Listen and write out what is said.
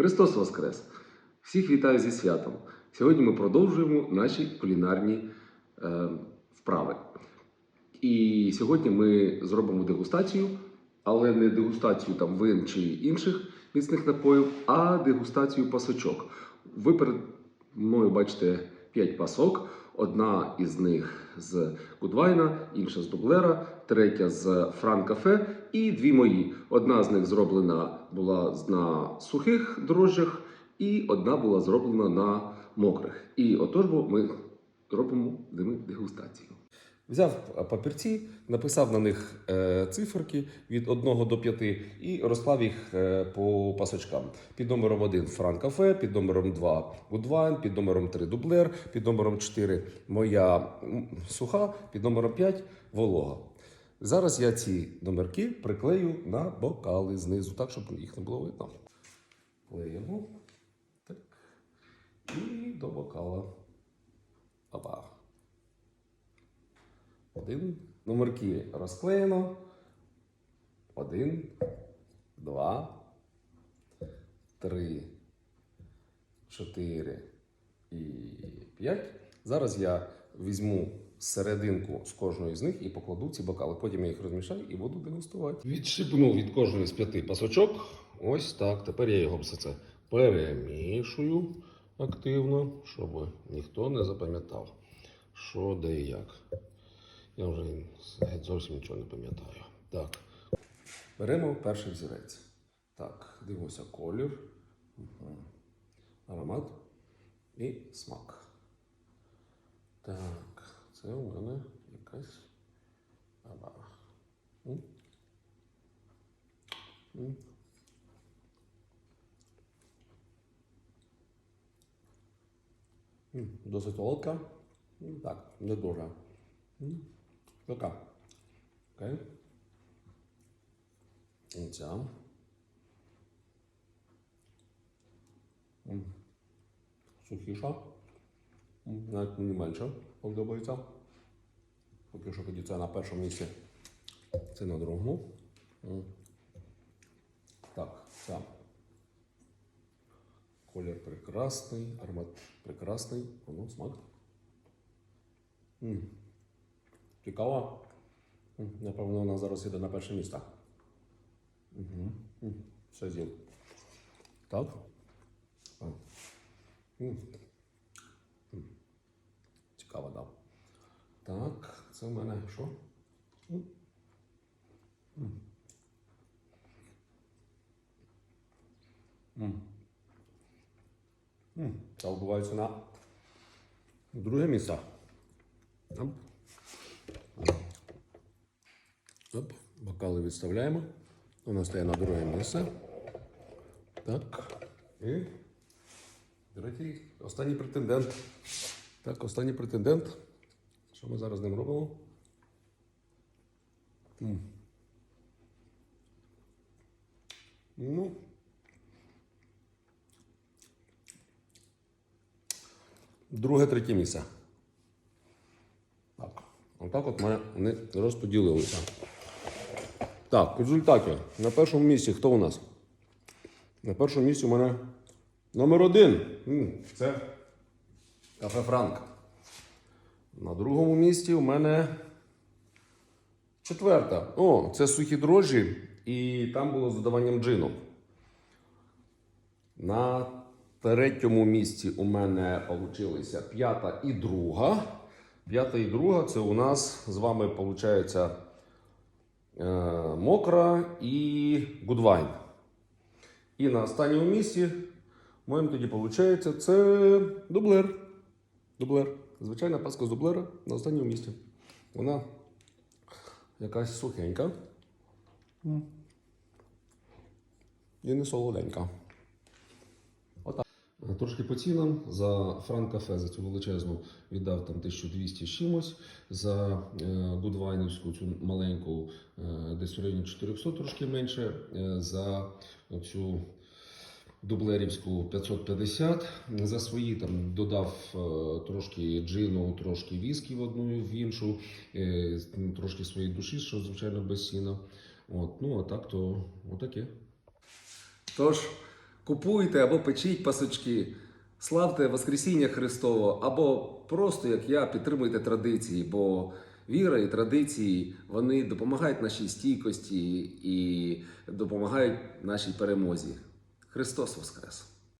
Христос Воскрес! Всіх вітаю зі святом! Сьогодні ми продовжуємо наші кулінарні е, вправи. І сьогодні ми зробимо дегустацію, але не дегустацію там вин чи інших міцних напоїв, а дегустацію пасочок. Ви перед мною бачите 5 пасок. Одна із них з Гудвайна, інша з Дублера, третя з Франкафе і дві мої. Одна з них зроблена була на сухих дрожжах, і одна була зроблена на мокрих. І отож бо ми робимо ними дегустацію. Взяв е, папірці, написав на них е, циферки від 1 до 5 і розклав їх е, по пасочкам. Під номером 1 Фран Кафе, під номером 2 Гудвайн, під номером 3 Дублер, під номером 4 моя суха, під номером 5 волога. Зараз я ці номерки приклею на бокали знизу, так, щоб їх не було видно. Клеїмо. Так. І до бокала. Опа. Один. Номерки розклеєно. Один, два, три, чотири і п'ять. Зараз я візьму серединку з кожної з них і покладу ці бокали. Потім я їх розмішаю і буду дегустувати. Відшипнув від кожної з п'яти пасочок. Ось так. Тепер я його все це перемішую активно, щоб ніхто не запам'ятав, що де і як. Я вже зовсім нічого не пам'ятаю. Так. Беремо перший взірець. Так, дивимося колір, Мгм. аромат і смак. Так, це у мене якась. М, Досить солодка. Так, не дуже. Така. Окей. І ця. Сухіша. Навіть мені менше подобається. Поки що тоді це на першому місці. Це на другому. Так, ця. Колір прекрасний, аромат прекрасний. Воно смак. Цікаво. Напевно, вона зараз іде на перше місце. Угу. Все з'їв. Так. Цікаво, да. Так, це в мене що? Та вбивається на друге місце. Оп. Бокали відставляємо. Воно стає на друге місце. Так. І третій, останній претендент. Так, останній претендент. Що ми зараз з ним робимо? Ну. Друге, третє місце. Так. Отак от ми розподілилися. Так, в на першому місці хто у нас? На першому місці у мене номер один. Це кафе Франк. На другому місці у мене четверта. О, це сухі дрожжі, і там було з додаванням джину. На третьому місці у мене получилися п'ята і друга. П'ята і друга це у нас з вами виходить мокра і гудвайн. І на останньому місці моєму тоді виходить це дублер. Дублер. Звичайна паска з дублера на останньому місці. Вона якась сухенька. І не солоденька. Трошки по цінам. За Франк кафе за цю величезну віддав там 1200 з чимось. За е, Гудвайнівську цю маленьку е, десь в районі 400 трошки менше. Е, за цю Дублерівську 550. За свої там додав трошки джину, трошки віскі в одну і в іншу, трошки своєї душі, що звичайно без сіна. От, ну а так то отаке. Тож, Купуйте або печіть пасочки, славте Воскресіння Христово, або просто, як я, підтримуйте традиції, бо віра і традиції вони допомагають нашій стійкості і допомагають нашій перемозі. Христос Воскрес!